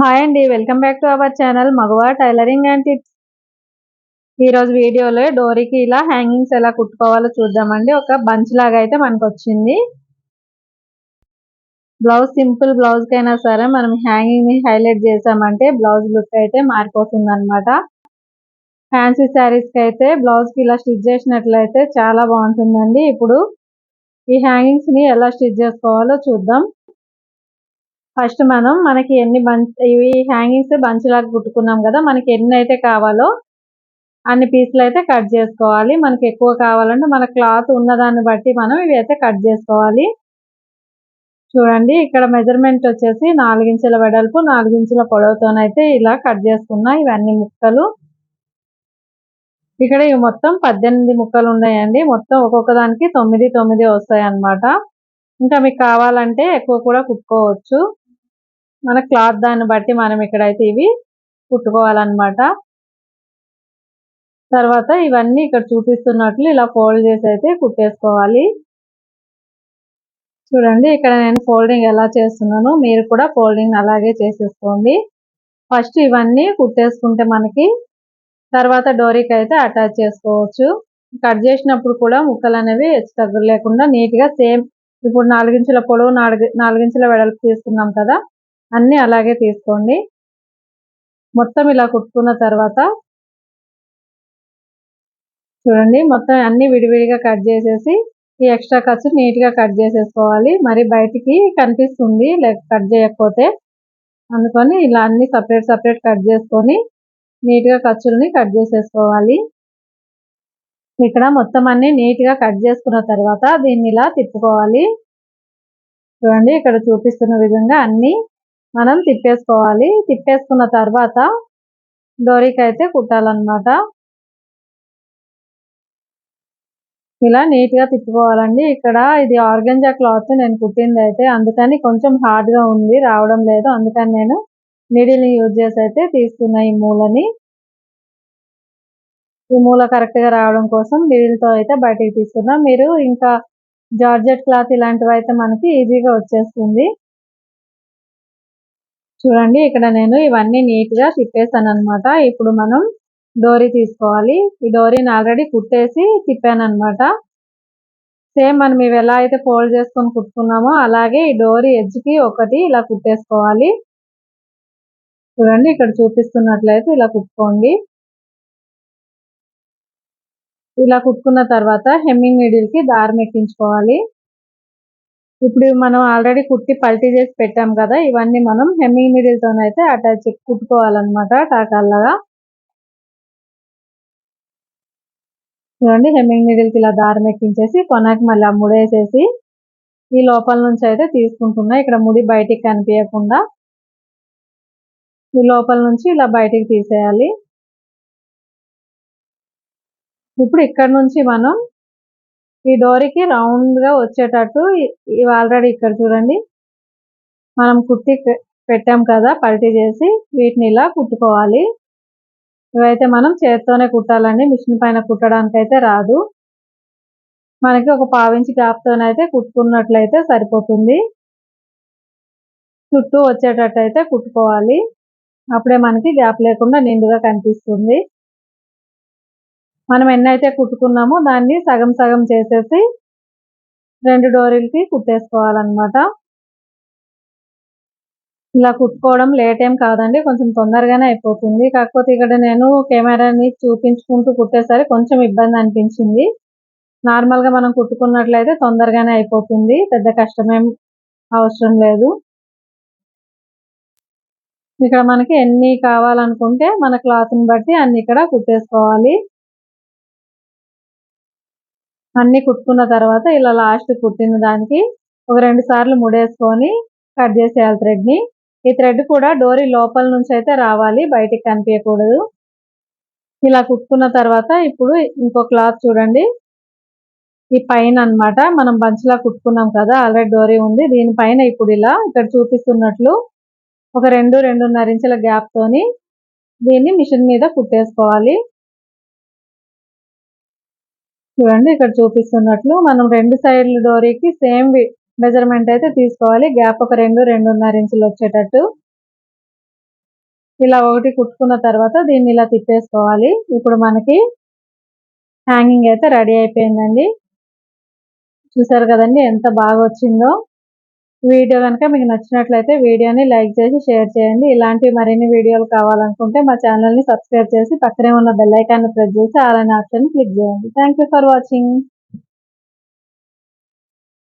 Hi అండి welcome back to our channel మగవా tailoring and tips. ఈరోజు వీడియోలో డోరీకి ఇలా హ్యాంగింగ్స్ ఎలా కుట్టుకోవాలో చూద్దామండి. ఒక బంచ్ లాగా అయితే మనకు వచ్చింది. బ్లౌజ్ సింపుల్ బ్లౌజ్కైనా సరే మనం హ్యాంగింగ్ని హైలైట్ చేసామంటే బ్లౌజ్ లుక్ అయితే మారిపోతుంది అనమాట ఫ్యాన్సీ శారీస్కి అయితే బ్లౌజ్కి ఇలా స్టిచ్ చేసినట్లయితే చాలా బాగుంటుందండి. ఇప్పుడు ఈ హ్యాంగింగ్స్ని ఎలా స్టిచ్ చేసుకోవాలో చూద్దాం. ఫస్ట్ మనం మనకి ఎన్ని బంచ్ ఇవి హ్యాంగింగ్స్ బంచ్ లాగా కుట్టుకున్నాం కదా మనకి ఎన్ని అయితే కావాలో అన్ని పీసులు అయితే కట్ చేసుకోవాలి. మనకి ఎక్కువ కావాలంటే మన క్లాత్ ఉన్నదాన్ని బట్టి మనం ఇవి అయితే కట్ చేసుకోవాలి. చూడండి ఇక్కడ మెజర్మెంట్ వచ్చేసి నాలుగించుల వెడల్పు నాలుగించుల పొడవుతోనైతే ఇలా కట్ చేసుకున్నా ఇవన్నీ ముక్కలు. ఇక్కడ ఇవి మొత్తం పద్దెనిమిది ముక్కలు ఉన్నాయండి. మొత్తం ఒక్కొక్క దానికి తొమ్మిది తొమ్మిది వస్తాయి అన్నమాట ఇంకా మీకు కావాలంటే ఎక్కువ కూడా కుట్టుకోవచ్చు. మన క్లాత్ దాన్ని బట్టి మనం ఇక్కడైతే ఇవి కుట్టుకోవాలన్నమాట. తర్వాత ఇవన్నీ ఇక్కడ చూపిస్తున్నట్లు ఇలా ఫోల్డ్ చేసి అయితే కుట్టేసుకోవాలి. చూడండి ఇక్కడ నేను ఫోల్డింగ్ ఎలా చేస్తున్నాను మీరు కూడా ఫోల్డింగ్ అలాగే చేసేసుకోండి. ఫస్ట్ ఇవన్నీ కుట్టేసుకుంటే మనకి తర్వాత డోరీకి అయితే అటాచ్ చేసుకోవచ్చు. కట్ చేసినప్పుడు కూడా ముక్కలు అనేవి హెచ్చు తగ్గులు లేకుండా నీట్గా సేమ్ ఇప్పుడు నాలుగించుల పొడవు నాలుగు నాలుగించుల వెడల్పు తీసుకున్నాం కదా అన్నీ అలాగే తీసుకోండి. మొత్తం ఇలా కుట్టుకున్న తర్వాత చూడండి మొత్తం అన్నీ విడివిడిగా కట్ చేసేసి ఈ ఎక్స్ట్రా ఖర్చు నీట్గా కట్ చేసేసుకోవాలి. మరి బయటికి కనిపిస్తుంది లేక కట్ చేయకపోతే. అందుకని ఇలా అన్ని సపరేట్ సపరేట్ కట్ చేసుకొని నీట్గా ఖర్చుల్ని కట్ చేసేసుకోవాలి. ఇక్కడ మొత్తం అన్ని నీట్గా కట్ చేసుకున్న తర్వాత దీన్ని ఇలా తిప్పుకోవాలి. చూడండి ఇక్కడ చూపిస్తున్న విధంగా అన్నీ మనం తిప్పేసుకోవాలి. తిప్పేసుకున్న తర్వాత డోరీకి అయితే కుట్టాలన్నమాట. ఇలా నీట్గా తిప్పుకోవాలండి. ఇక్కడ ఇది ఆర్గంజా క్లాత్ నేను కుట్టింది అయితే అందుకని కొంచెం హార్డ్గా ఉంది రావడం లేదు. అందుకని నేను నీడిల్ని యూజ్ చేసి అయితే తీసుకున్నా ఈ మూలని. ఈ మూల కరెక్ట్గా రావడం కోసం నీడిల్తో అయితే బయటికి తీసుకున్నా. మీరు ఇంకా జార్జెట్ క్లాత్ ఇలాంటివి అయితే మనకి ఈజీగా వచ్చేస్తుంది. చూడండి ఇక్కడ నేను ఇవన్నీ నీట్గా తిప్పేసాను అనమాట ఇప్పుడు మనం డోరీ తీసుకోవాలి. ఈ డోరీని ఆల్రెడీ కుట్టేసి తిప్పాను అనమాట సేమ్ మనం ఇవి ఎలా అయితే ఫోల్డ్ చేసుకొని కుట్టుకున్నామో అలాగే ఈ డోరీ ఎడ్జ్కి ఒకటి ఇలా కుట్టేసుకోవాలి. చూడండి ఇక్కడ చూపిస్తున్నట్లయితే ఇలా కుట్టుకోండి. ఇలా కుట్టుకున్న తర్వాత హెమ్మింగ్ నీడిల్కి దారం ఎక్కించుకోవాలి. ఇప్పుడు మనం ఆల్రెడీ కుట్టి పల్టీ చేసి పెట్టాం కదా ఇవన్నీ మనం హెమ్మింగ్ నీడిల్తో అయితే అటాచ్ కుట్టుకోవాలన్నమాట టాకాల్లాగా. చూడండి హెమ్మింగ్ నీడిల్కి ఇలా దారం ఎక్కించేసి కొనకి మళ్ళీ ముడేసేసి ఈ లోపల నుంచి అయితే తీసుకుంటున్నా. ఇక్కడ ముడి బయటికి కనిపించకుండా. ఈ లోపల నుంచి ఇలా బయటికి తీసేయాలి. ఇప్పుడు ఇక్కడ నుంచి మనం ఈ డోరీకి రౌండ్గా వచ్చేటట్టు ఇవి ఆల్రెడీ ఇక్కడ చూడండి. మనం కుట్టి పెట్టాం కదా పల్టీ చేసి వీటిని ఇలా కుట్టుకోవాలి. ఇవైతే మనం చేత్తోనే కుట్టాలండి మిషన్ పైన కుట్టడానికి అయితే రాదు. మనకి ఒక పావించి గ్యాప్తోనైతే కుట్టుకున్నట్లయితే సరిపోతుంది. చుట్టూ వచ్చేటట్టు అయితే కుట్టుకోవాలి. అప్పుడే మనకి గ్యాప్ లేకుండా నిండుగా కనిపిస్తుంది. మనం ఎన్నైతే కుట్టుకున్నామో దాన్ని సగం సగం చేసేసి రెండు డోరీలకి కుట్టేసుకోవాలన్నమాట. ఇలా కుట్టుకోవడం లేట్ ఏం కాదండి కొంచెం తొందరగానే అయిపోతుంది. కాకపోతే ఇక్కడ నేను కెమెరాని చూపించుకుంటూ కుట్టేసరి కొంచెం ఇబ్బంది అనిపించింది. నార్మల్గా మనం కుట్టుకున్నట్లయితే తొందరగానే అయిపోతుంది పెద్ద కష్టమేం అవసరం లేదు. ఇక్కడ మనకి ఎన్ని కావాలనుకుంటే మన క్లాత్ని బట్టి అన్ని ఇక్కడ కుట్టేసుకోవాలి. అన్ని కుట్టుకున్న తర్వాత ఇలా లాస్ట్ కుట్టిన దానికి ఒక రెండు సార్లు ముడేసుకొని కట్ చేసేయాలి థ్రెడ్ని ఈ థ్రెడ్ కూడా డోరీ లోపల నుంచి అయితే రావాలి బయటికి కనిపించకూడదు. ఇలా కుట్టుకున్న తర్వాత ఇప్పుడు ఇంకో క్లాత్ చూడండి. ఈ పైన అనమాట మనం బంచ్లా కుట్టుకున్నాం కదా ఆల్రెడీ డోరీ ఉంది. దీనిపైన ఇప్పుడు ఇలా ఇక్కడ చూపిస్తున్నట్లు ఒక రెండు రెండున్నర ఇంచుల గ్యాప్ తోని దీన్ని మిషన్ మీద కుట్టేసుకోవాలి. చూడండి ఇక్కడ చూపిస్తున్నట్లు మనం రెండు సైడ్ల డోరీకి సేమ్ మెజర్మెంట్ అయితే తీసుకోవాలి. గ్యాప్ ఒక రెండు రెండున్నర ఇంచులు వచ్చేటట్టు. ఇలా ఒకటి కుట్టుకున్న తర్వాత దీన్ని ఇలా తిప్పేసుకోవాలి. ఇప్పుడు మనకి హ్యాంగింగ్ అయితే రెడీ అయిపోయిందండి. చూసారు కదండి ఎంత బాగా వచ్చిందో. వీడియో కనుక మీకు నచ్చినట్లయితే వీడియోని లైక్ చేసి షేర్ చేయండి. ఇలాంటి మరిన్ని వీడియోలు కావాలనుకుంటే మా ఛానల్ని సబ్స్క్రైబ్ చేసి పక్కనే ఉన్న బెల్ ఐకాన్ని ప్రెస్ చేసి అలానే ఆప్షన్ క్లిక్ చేయండి. Thank for watching.